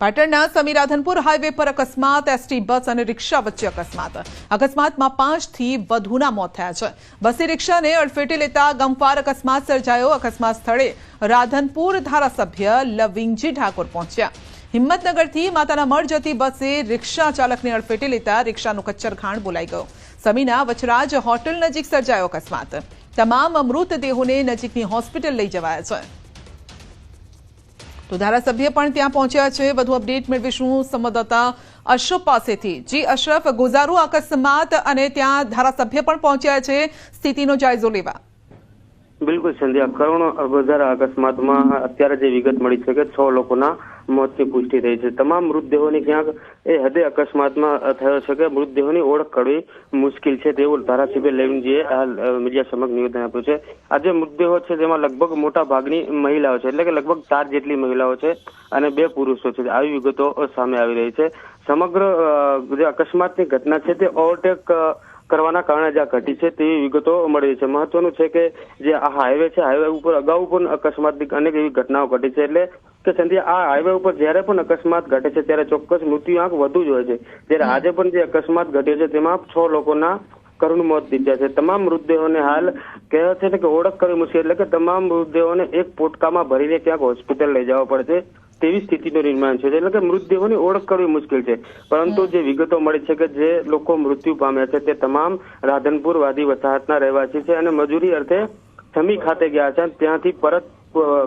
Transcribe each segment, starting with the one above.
પાટણના સમીરાધનપુર હાઈવે પર અકસ્માત, એસટી બસ અને રિક્ષા વચ્ચે અકસ્માત. અકસ્માતમાં પાંચથી વધુના મોત થયા છે. બસે રિક્ષાને અડફેટે લેતા ગમફાર અકસ્માત સર્જાયો. અકસ્માત સ્થળે રાધનપુર ધારાસભ્ય લવિંગજી ઠાકોર પહોંચ્યા. હિંમતનગરથી માતાના મઢ જતી બસે રિક્ષા ચાલકને અડફેટે લેતા રિક્ષાનું કચ્છરખાણ બોલાઈ ગયો. સમીના વચરાજ હોટલ નજીક સર્જાયો અકસ્માત. તમામ મૃતદેહોને નજીકની હોસ્પિટલ લઈ જવાયા છે. તો ધારાસભ્ય પણ ત્યાં પહોંચ્યા છે. વધુ અપડેટ મેળવીશું સંવાદદાતા અશરફ પાસેથી. જી અશરફ ગુજારો અકસ્માત અને ત્યાં ધારાસભ્ય પણ પહોંચ્યા છે. સ્થિતિનો જાયજો લેવા. બિલકુલ સંધ્યા, કરોડો ગોઝારા અકસ્માતમાં અત્યારે જે વિગત મળી છે કે છ લોકોના મોતની પુષ્ટિ થઈ છે. તમામ મૃતદેહોની ક્યાંક એ હદે અકસ્માતમાં થયો છે કે મૃતદેહોની ઓળખ કરવી મુશ્કેલ છે તેવું ધારાસભ્ય લેવનજીએ મીડિયા સમક્ષ નિવેદન આપ્યું છે. આ જે મૃતદેહો છે તેમાં લગભગ મોટા ભાગની મહિલાઓ છે. એટલે કે લગભગ ચાર જેટલી મહિલાઓ છે અને બે પુરુષો છે. આવી વિગતો સામે આવી રહી છે. સમગ્ર જે અકસ્માતની ઘટના છે તે ઓવરટેક કરવાના કારણે જ્યાં ઘટી છે તેવી વિગતો મળી છે. મહત્વનું છે કે જે આ હાઈવે છે, હાઈવે ઉપર અગાઉ પણ અકસ્માતની અનેક એવી ઘટનાઓ ઘટી છે. એટલે કે સંધ્યા આ હાઈવે ઉપર જ્યારે પણ અકસ્માત ઘટે છે ત્યારે ચોક્કસ મૃત્યુ આંક વધુ જ હોય છે. જ્યારે આજે પણ જે અકસ્માત ઘટ્યો છે તેમાં છ લોકોના કરુણ મોત નીપજ્યા છે. તમામ મૃતદેહોને હાલ કહેવા છે કે ઓળખ કરવી મુશ્કેલ એટલે કે તમામ મૃતદેહોને એક પોટકામાં ભરીને ક્યાંક હોસ્પિટલ લઈ જવા પડશે તેવી સ્થિતિનું નિર્માણ છે. એટલે કે મૃતદેહોની ઓળખ કરવી મુશ્કેલ છે. પરંતુ જે વિગતો મળી છે કે જે લોકો મૃત્યુ પામ્યા છે તે તમામ રાધનપુર વાદી વસાહતના રહેવાસી છે અને મજૂરી અર્થે સમી ખાતે ગયા છે ત્યાંથી પરત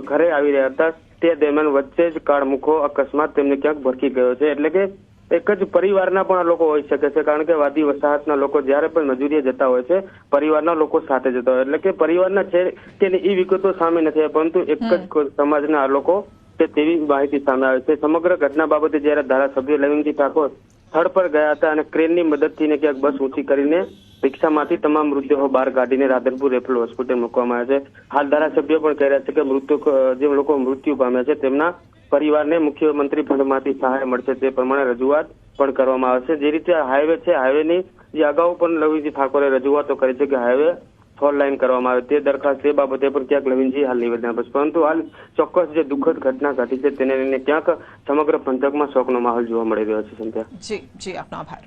ઘરે આવી રહ્યા હતા. તે દરમિયાન વચ્ચે જ કાળમુખો અકસ્માત તેમને ક્યાંક ભરકી ગયો છે. એટલે કે એક જ પરિવારના પણ લોકો હોઈ શકે છે. કારણ કે વાદી વસાહતના લોકો જ્યારે પણ મજૂરીએ જતા હોય છે પરિવારના લોકો સાથે જતા હોય. એટલે કે પરિવારના છે કે એ વિગતો સામે નથી પરંતુ એક જ સમાજના આ લોકો તેવી માહિતી સામે આવે છે. સમગ્ર ઘટના બાબતે જ્યારે ધારાસભ્ય લવિંગજી ઠાકોર સ્થળ પર ગયા હતા અને ક્રેનની મદદથી ને ક્યાંક બસ ઊંચી કરીને રિક્ષામાંથી તમામ મૃતદેહો બહાર કાઢીને રાધનપુર રેફરલ હોસ્પિટલ મૂકવામાં આવ્યા છે. હાલ ધારાસભ્ય પણ કહી રહ્યા છે કે મૃતક જે લોકો મૃત્યુ પામ્યા છે તેમના પરિવારને મુખ્યમંત્રી ફંડમાંથી સહાય મળશે તે પ્રમાણે રજૂઆત પણ કરવામાં આવશે. જે રીતે હાઈવે છે, હાઈવેની જે અગાઉ પણ લવિજી ઠાકોરે રજૂઆતો કરી છે કે હાઈવે ફોર લાઈન કરવામાં આવે તે દરખાસ્ત તે બાબતે પણ ક્યાંક લવિનજી હાલ નિવેદન આપે છે. પરંતુ હાલ ચોક્કસ જે દુઃખદ ઘટના ઘટી છે તેને લઈને ક્યાંક સમગ્ર પંથકમાં શોકનો માહોલ જોવા મળી રહ્યો છે, સંધ્યા. જી જી, આપનો આભાર.